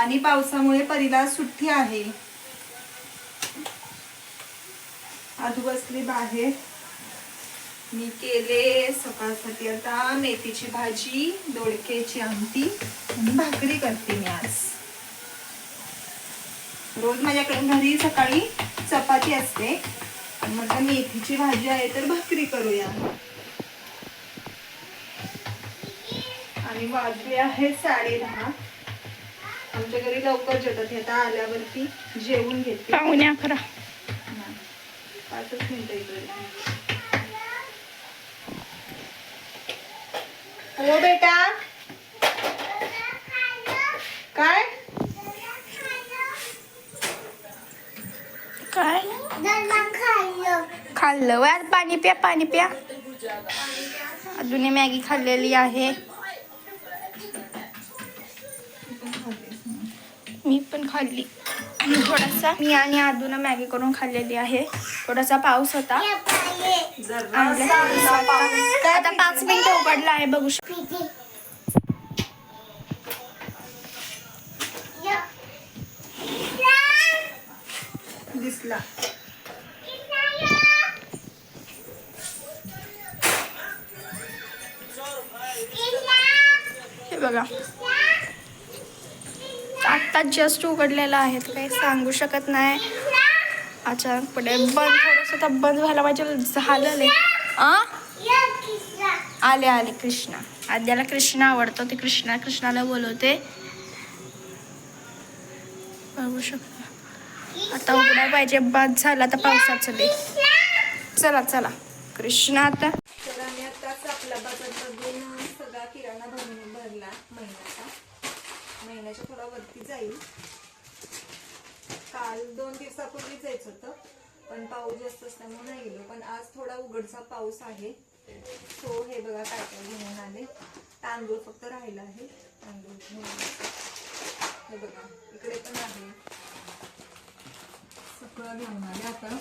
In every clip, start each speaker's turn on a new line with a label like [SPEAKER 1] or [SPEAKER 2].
[SPEAKER 1] आणि पावसामुळे परीला सुट्टी आहे. आधू बसली बाहेर. मी केले सकाळसाठी आता मेथीची भाजी दोडक्याची आमटी आणि भाकरी करते मी आज. रोज माझ्याकडे घरी सकाळी चपाती असते. आणि म्हटलं मेथीची भाजी आहे तर भाकरी करूया. आणि वाजले आहे साडे दहा आमच्या घरी लवकर जेवतात आता आल्यावरती जेवून घेते.
[SPEAKER 2] पाहुणे अकरा.
[SPEAKER 1] पाचच मिनिटं इकडे. हो बेटा. काय?
[SPEAKER 2] काय? खाल्लं. आज पाणी प्या पाणी प्या. अजून मॅगी खाल्लेली आहे. मी पण खाल्ली. आणि थोडासा मी आणि आदून मॅगी करून खाल्लेली आहे. थोडासा पाऊस होता. आता पाच मिनिटं उघडला आहे बघू शकतो
[SPEAKER 1] दिसला.
[SPEAKER 2] हे बघा. आत्ताच जस्ट उघडलेला आहे तर काही सांगू शकत नाही. अचानकपणे बंद थोडंसं तर बंद व्हायला पाहिजे. झालं नाही आले आले. कृष्णा. आद्याला कृष्णा आवडतो. ते कृष्णा कृष्णाला बोलवते. बघू शकता. आता उघडायला पाहिजे. बंद झाला तर पावसाचं दे. चला चला. कृष्णा आता
[SPEAKER 1] तर आम्ही आताच आपला बाजारमधून सगळा किराणा भरून भरला महिन्याचा महिन्याच्या थोडा वरती जाईल. काल दोन दिवसापूर्वी जायचं होतं पण पाऊस जास्त असल्यामुळे नाही गेलो. पण आज थोडा उघडचा पाऊस आहे. सो हे बघा काय काय घेऊन आले. तांदूळ फक्त राहिला आहे. तांदूळ घेऊन हे बघा इकडे पण आहे. सगळं घेऊन आले आता.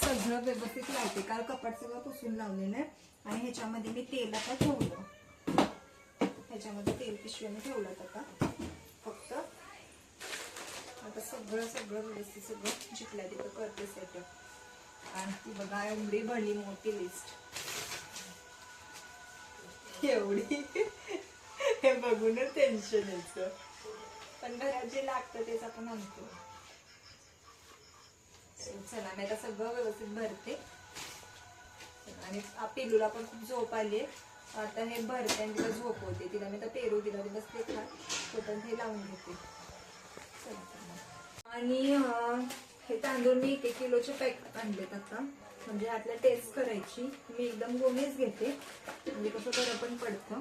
[SPEAKER 1] सगळं व्यवस्थित लावते. काल कपाट सगळं पुसून लावलेलं आहे. आणि ह्याच्यामध्ये मी तेल आता ठेवलं. ह्याच्यामध्ये तेल पिशव्याने ठेवलं आता. आता सगळं सगळं व्यवस्थित सगळं जिकल्या. तिथं करते सेटअप आणि ती बघा एवढी भरली मोठी लिस्ट एवढी. हे बघूनच टेन्शन यायचं. पण घरात जे लागतं तेच आपण आणतो. चला मी आता सगळं व्यवस्थित भरते. आणि आ- पेरूला पण खूप झोप आली आता हे भरते आणि तिला झोप होते तिला मी आता पेरू दिला ती बसते खा हे लावून घेते. चला. आणि हे तांदूळ मी एक एक किलोचे पॅक आणलेत आता. म्हणजे यातल्या टेस्ट करायची. मी एकदम गोणीच घेते. म्हणजे कसं बरं पण पडतं.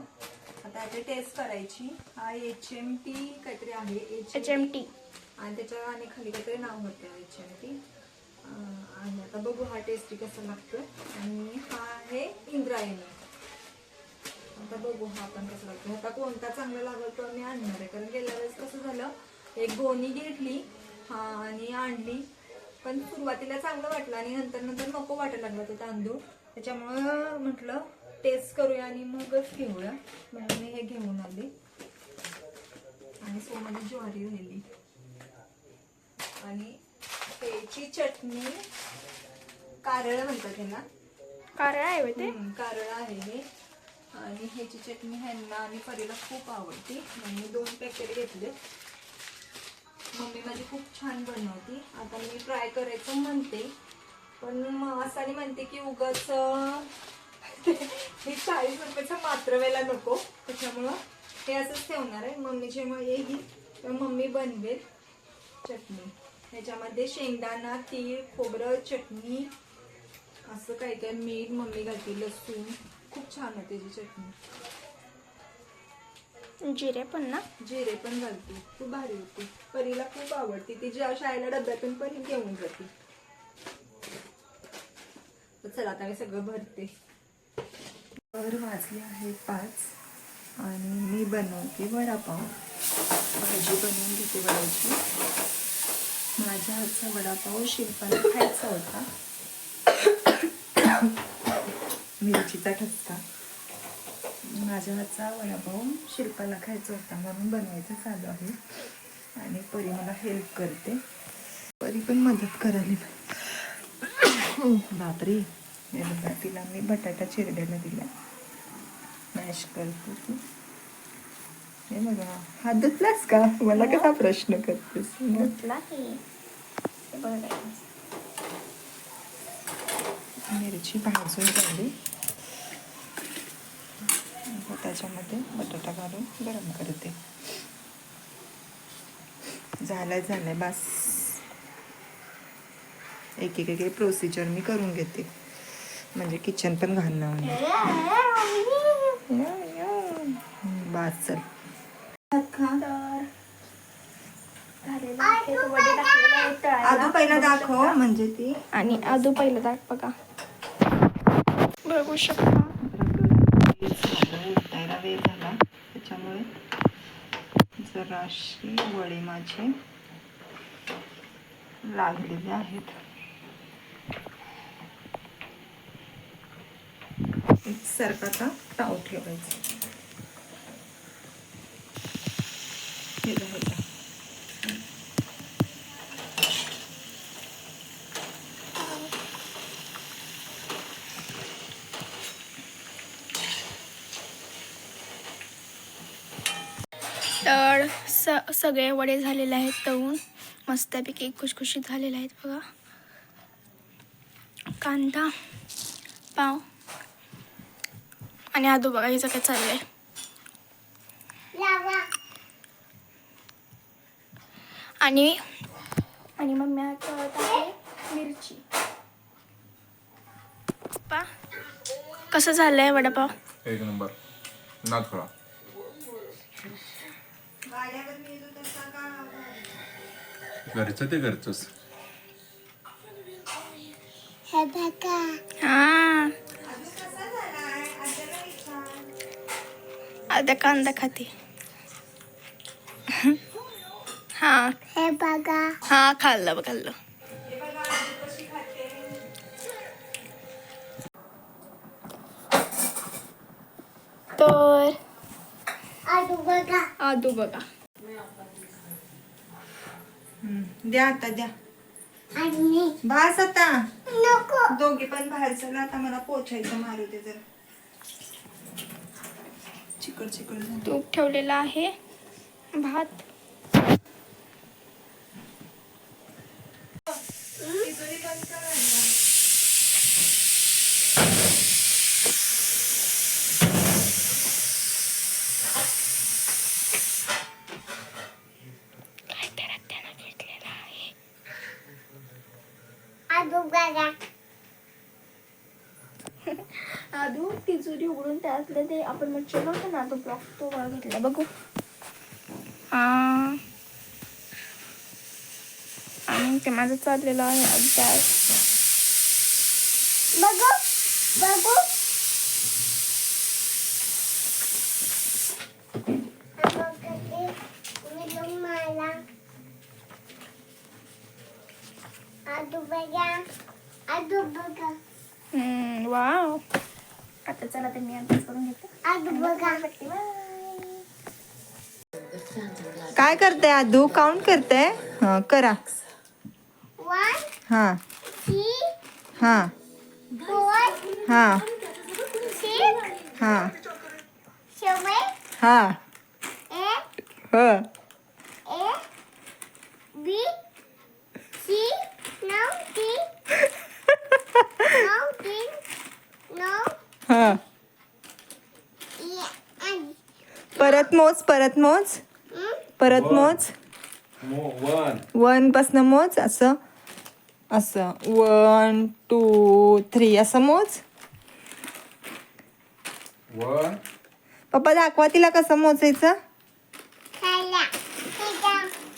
[SPEAKER 1] आता यातली टेस्ट करायची. हा एच एम टी काहीतरी आहे.
[SPEAKER 2] एच एम टी
[SPEAKER 1] आणि त्याच्या आणि खाली काहीतरी नाव होतं याच्यावरती अं, आणि आता बघू हा टेस्टी कसा लागतोय. आणि हा आहे इंद्रायणी. आता बघू हा पण कसा लागतो आता कोणता चांगला लागल तो मी आणणार आहे. कारण गेल्या वेळेस कसं झालं एक गोणी घेतली हा आणि आणली. पण सुरुवातीला चांगलं वाटलं आणि नंतर नंतर नको वाटायला लागला तो तांदूळ. त्याच्यामुळं म्हटलं टेस्ट करूया आणि मगच घेऊया. म्हणून मी हे घेऊन आले. आणि सोमध्ये ज्वारी राहिली आणि त्याची चटणी कारळ म्हणतात त्याला
[SPEAKER 2] कारण आहे ते?
[SPEAKER 1] कारळ आहे हे. आणि ह्याची चटणी ह्यांना आणि परीला खूप आवडते. म्हणून मी दोन पॅकेट घेतले. मम्मी माझी खूप छान बनवती. आता मी ट्राय करायचं म्हणते. पण मग असं आणि म्हणते की उगाच हे चाळीस रुपयाचा मात्र वेळेला नको. त्याच्यामुळं हे असंच ठेवणार आहे. मम्मी जेव्हा येईल तेव्हा मम्मी बनवेल चटणी. ह्याच्यामध्ये शेंगदाणा तीळ खोबरं चटणी असं काय काय मीठ मम्मी घालते लसूण. खूप छान होते त्याची चटणी.
[SPEAKER 2] जिरे पण ना.
[SPEAKER 1] जिरे पण घालते. खूप भारी होती. परीला खूप आवडते. ती ज्या शाळेला डब्यातून पण घेऊन जाते. चला आता मी सगळं भरते. तर वाजले आहे पाच. आणि मी बनवते वडापाव. भाजी बनवून घेते वडाची. माझ्या हातचा वडापाव शिल्पाला खायचा होता. मिरचीचा ठसका. माझ्या हातचा वडापाव शिल्पाला खायचा होता म्हणून बनवायचं चालू आहे. आणि परी मला हेल्प करते. परी पण मदत करायला बापरे. हे बघा तिला मी बटाटा चिरड्याला दिला. मॅश करते ती. हे बघा हात धुतलास का? मला कसा प्रश्न करतेस?
[SPEAKER 2] हे.
[SPEAKER 1] मिरची भाजून झाली आता त्याच्यामध्ये बटाटा घालून गरम करते. झालंय झालंय बस. एक एक एक प्रोसिजर मी करून घेते. म्हणजे किचन पण घालणं बास चल.
[SPEAKER 2] तर
[SPEAKER 1] पहिला दाखव म्हणजे ती.
[SPEAKER 2] आणि आदू पहिलं दाख बघा. बघू शकता.
[SPEAKER 1] वेळ झाला. त्याच्यामुळे जराशी वडे माझे लागलेले आहेत. एकसारखा आता टाव ठेवायचा हे बघा, हे बघा.
[SPEAKER 2] तर स सगळे वडे झालेले आहेत तळून. मस्तपैकी खुशखुशीत झालेले आहेत बघा. कांदा पाव आणि आदू बघा हिचं काय चाललंय आणि आणि मग मी आहे मिरची. पा कसं झालंय वडापाव?
[SPEAKER 3] एक नंबर. नाथफळा घरचं ते घरचंच.
[SPEAKER 2] हा आता कांदा खाते. हा.
[SPEAKER 4] हे बघा.
[SPEAKER 2] हा खाल्लं बघ, खाल्लं. तर
[SPEAKER 4] आजू बघा.
[SPEAKER 2] आदू बघा.
[SPEAKER 1] द्या आता द्या.
[SPEAKER 4] आणि
[SPEAKER 1] भास आता.
[SPEAKER 4] नको.
[SPEAKER 1] दोघे पण बाहेर चला आता मला पोचायचं मारू दे जरा. चिकट चिकट झालं.
[SPEAKER 2] तूप ठेवलेला आहे भात त्याला त्यानं घेतलेलं आहे
[SPEAKER 4] आजू बघा
[SPEAKER 2] आदू तिजोरी उघडून त्यातलं ते आपण मच्छर होतो ना तो ब्लॉक तो घेतला. बघू. आणि ते माझं चाललेलं आहे अभ्यास
[SPEAKER 4] बघू बघू मला आजू बघा आजू बघा
[SPEAKER 2] हम्म, वाव. आता चला तर मी अभ्यास करून घेते.
[SPEAKER 1] काय करते आदू? काउंट करते? हा करा. हा. हा. हा. हा. हा. ह.
[SPEAKER 4] A B
[SPEAKER 1] परत मोज परत मोज? परत मोज.
[SPEAKER 3] वन.
[SPEAKER 1] पासन मोज असं. असं. वन टू थ्री असं मोज.
[SPEAKER 3] वन.
[SPEAKER 1] पप्पा दाखवा तिला कसं मोजायचं.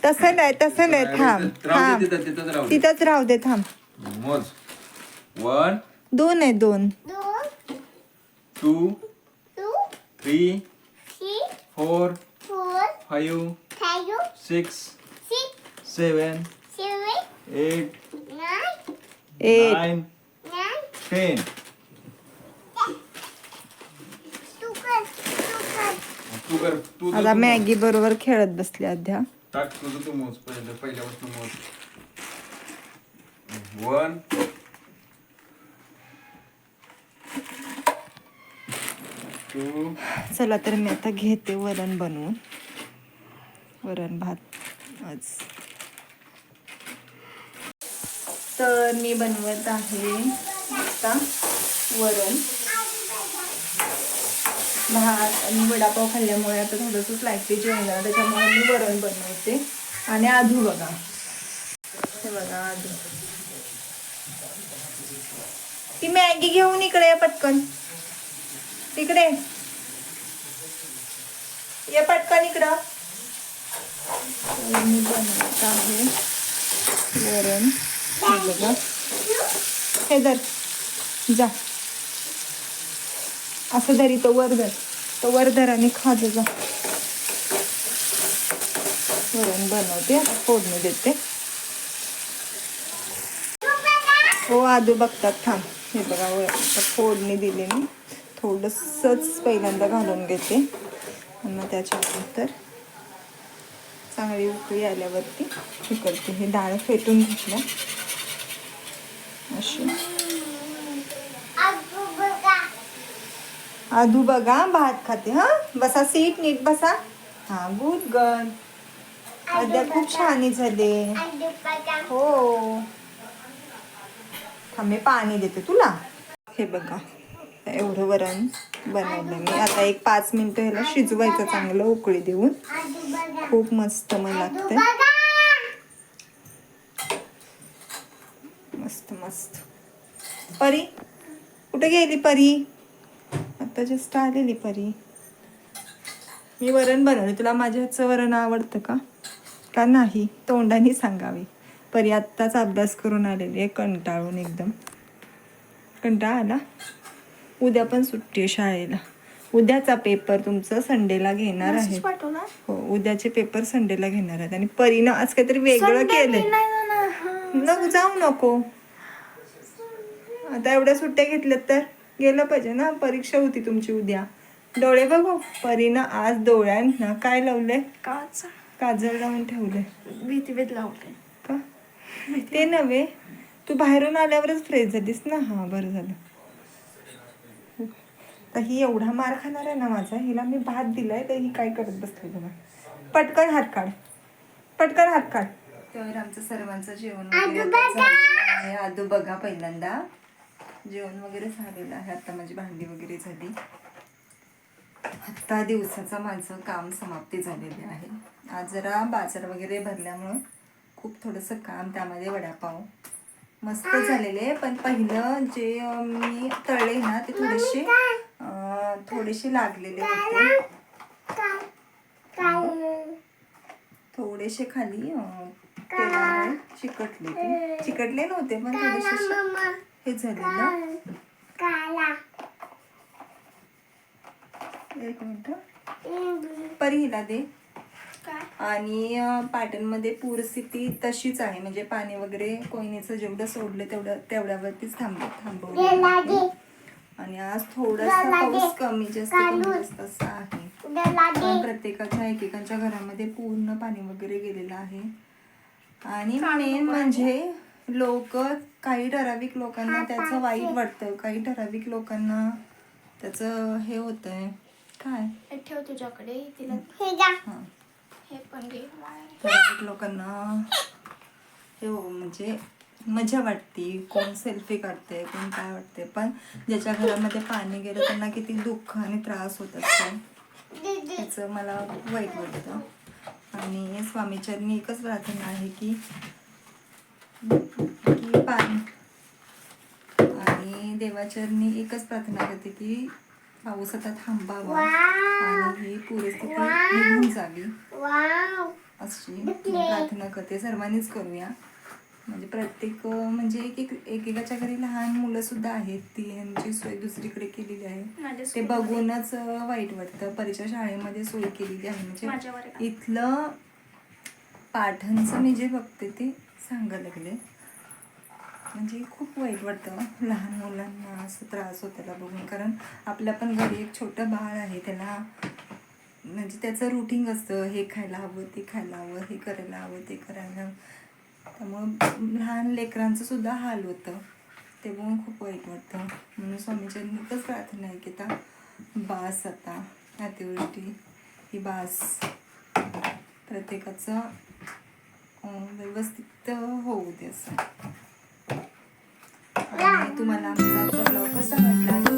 [SPEAKER 1] तसं नाही तसं नाही. थांब थांब
[SPEAKER 3] तिथं तिथंच राहू दे.
[SPEAKER 1] थांब.
[SPEAKER 3] मोज. वन.
[SPEAKER 1] दोन आहे दोन.
[SPEAKER 3] Two.
[SPEAKER 4] Two.
[SPEAKER 3] Three.
[SPEAKER 4] Three.
[SPEAKER 3] Four
[SPEAKER 4] four
[SPEAKER 3] five
[SPEAKER 4] five
[SPEAKER 3] six
[SPEAKER 4] six
[SPEAKER 3] seven
[SPEAKER 4] seven
[SPEAKER 3] eight
[SPEAKER 4] nine
[SPEAKER 1] eight
[SPEAKER 3] nine
[SPEAKER 4] nine
[SPEAKER 3] ten.
[SPEAKER 4] तू कर
[SPEAKER 3] तू कर. तू
[SPEAKER 1] आता मॅगी बरोबर खेळत बसली अध्या
[SPEAKER 3] टाक तुझं तू मोज पहिलं पहिल्यापासून मोज. वन
[SPEAKER 1] चला तर मी आता घेते वरण बनवून. वरण भात आज. तर मी बनवत आहे आता वरण. भात आणि वडापाव खाल्ल्यामुळे आता थोडंसं स्लायटली जेवण झालं त्याच्यामुळे मी वरण बनवते. आणि आधू बघा. हे बघा आधू ती मॅगी घेऊन इकडे पटकन. तिकडे ये पटकन इकडं. मी बनवत आहे. वरण. हे बघा. हे धर. जा. असं धरी तो वर धर. तो वर धर आणि खाज जा वरण बनवते. फोडणी देते. हो आदू बघतात थांब. हे बघा फोडणी दिली मी. थोडंसंच पहिल्यांदा घालून घेते. आणि मग त्याच्यानंतर चांगली उकळी आल्यावरती हे करते. हे डाळ फेटून घेतलं. अशी.
[SPEAKER 4] बघा
[SPEAKER 1] आधू बघा भात खाते. हा? बसा सीट नीट बसा. हा गुड गन अद्या खूप छान झाले. हो. थांब पाणी देते तुला. हे बघा. एवढं वरण बनवलं मी. आता एक पाच मिनटं ह्याला शिजवायचं चांगलं उकळी देऊन. खूप मस्त मग
[SPEAKER 4] लागतं
[SPEAKER 1] मस्त मस्त. परी कुठे गेली परी? आता जस्ट आलेली परी. मी वरण बनवले. तुला माझ्या हातचं वरण आवडतं का? का नाही? तोंडाने सांगावे. परी आत्ताच अभ्यास करून आलेली आहे कंटाळून एकदम. कंटाळा आला? उद्या पण सुट्टी आहे शाळेला. उद्याचा पेपर तुमचं संडेला घेणार आहे हो उद्याचे पेपर संडेला घेणार आहेत. आणि परीनं आज काहीतरी वेगळं केलंय. नको जाऊ नको. आता एवढ्या सुट्ट्या घेतल्यात तर गेलं पाहिजे ना. परीक्षा होती तुमची उद्या. डोळे बघू. परीनं आज डोळ्यांना काय लावलंय?
[SPEAKER 2] काच
[SPEAKER 1] काजळ लावून ठेवलंय.
[SPEAKER 2] भीती भीत लावते.
[SPEAKER 1] का? ते नव्हे. तू बाहेरून आल्यावरच फ्रेश झालीस ना. हा बरं झालं. तर ही एवढा मार खाणार आहे ना माझा हिला मी भात दिलाय तर ही काय करत बसली बघा पटकन हात काढ. पटकन हात काढ. तर आमचं सर्वांचं जेवण वगैरे आहे. आदू बघा पहिल्यांदा. जेवण वगैरे झालेलं आहे. आता माझी भांडी वगैरे झाली. आत्ता दिवसाचं माझं काम समाप्ती झालेले आहे. आज जरा बाजार वगैरे भरल्यामुळं खूप थोडंसं काम त्यामध्ये वडापाव मस्त झालेले पण पहिलं जे मी तळले ना ते थोडेसे थोडेसे लागलेले होते थोडेसे खाली तेलामुळे चिकटले ते. चिकटले नव्हते पण थोडेसे हे झालेलं एक मिनिट परीला दे. आणि पाटणमध्ये पूरस्थिती तशीच आहे. म्हणजे पाणी वगैरे कोयनेचं जेवढं सोडलं तेवढं तेवढ्यावरतीच थांब थांबवलं.
[SPEAKER 4] दे.
[SPEAKER 1] आणि आज थोडासा पाऊस कमी जास्त कमी जास्त असा आहे. प्रत्येकाच्या एकेकांच्या घरामध्ये पूर्ण पाणी वगैरे गेलेलं आहे. आणि मेन म्हणजे लोक काही ठराविक लोकांना त्याचं वाईट वाटतं. काही ठराविक लोकांना त्याचं हे होतंय. काय?
[SPEAKER 2] हे ठेव तुझ्याकडे. तिला
[SPEAKER 4] हे. जा
[SPEAKER 1] हां.
[SPEAKER 2] हे पण घे.
[SPEAKER 1] ठराविक लोकांना हे हो म्हणजे मजा वाटते कोण सेल्फी काढते कोण काय वाटते पण ज्याच्या घरामध्ये पाणी गेलं त्यांना किती दुःख आणि त्रास होत असतो. त्याचं मला वाईट वाटतं. आणि स्वामीचरणी एकच प्रार्थना आहे की की पाणी. आणि देवाचरणी एकच प्रार्थना करते की पाऊस आता थांबावा आणि ही पूरस्थिती निघून जावी. अशी प्रार्थना करते. सर्वांनीच करूया. म्हणजे प्रत्येक म्हणजे एक एक एकेकाच्या घरी लहान मुलं सुद्धा आहेत. ती यांची सोय दुसरीकडे केलेली आहे. ते बघूनच वाईट वाटतं. परीक्षा शाळेमध्ये सोय केलेली आहे. म्हणजे? इथलं पाठांचं मी जे बघते ते सांगायला लागले. म्हणजे खूप वाईट वाटतं. लहान मुलांना असं त्रास होत त्याला बघून. कारण आपल्या पण घरी एक छोटं बाळ आहे. त्याला म्हणजे त्याचं रुटीन असतं. हे खायला हवं ते खायला हवं हे करायला हवं ते करायला त्यामुळं लहान लेकरांचं सुद्धा हाल होतं. ते बघून खूप वाईट वाटतं. म्हणून स्वामीच्या प्रार्थना आहे की आता बास आता अतिवृष्टी ही बास. प्रत्येकाचं व्यवस्थित होऊ दे असं. आणि तुम्हाला आमचा ब्लॉग कसा वाटला?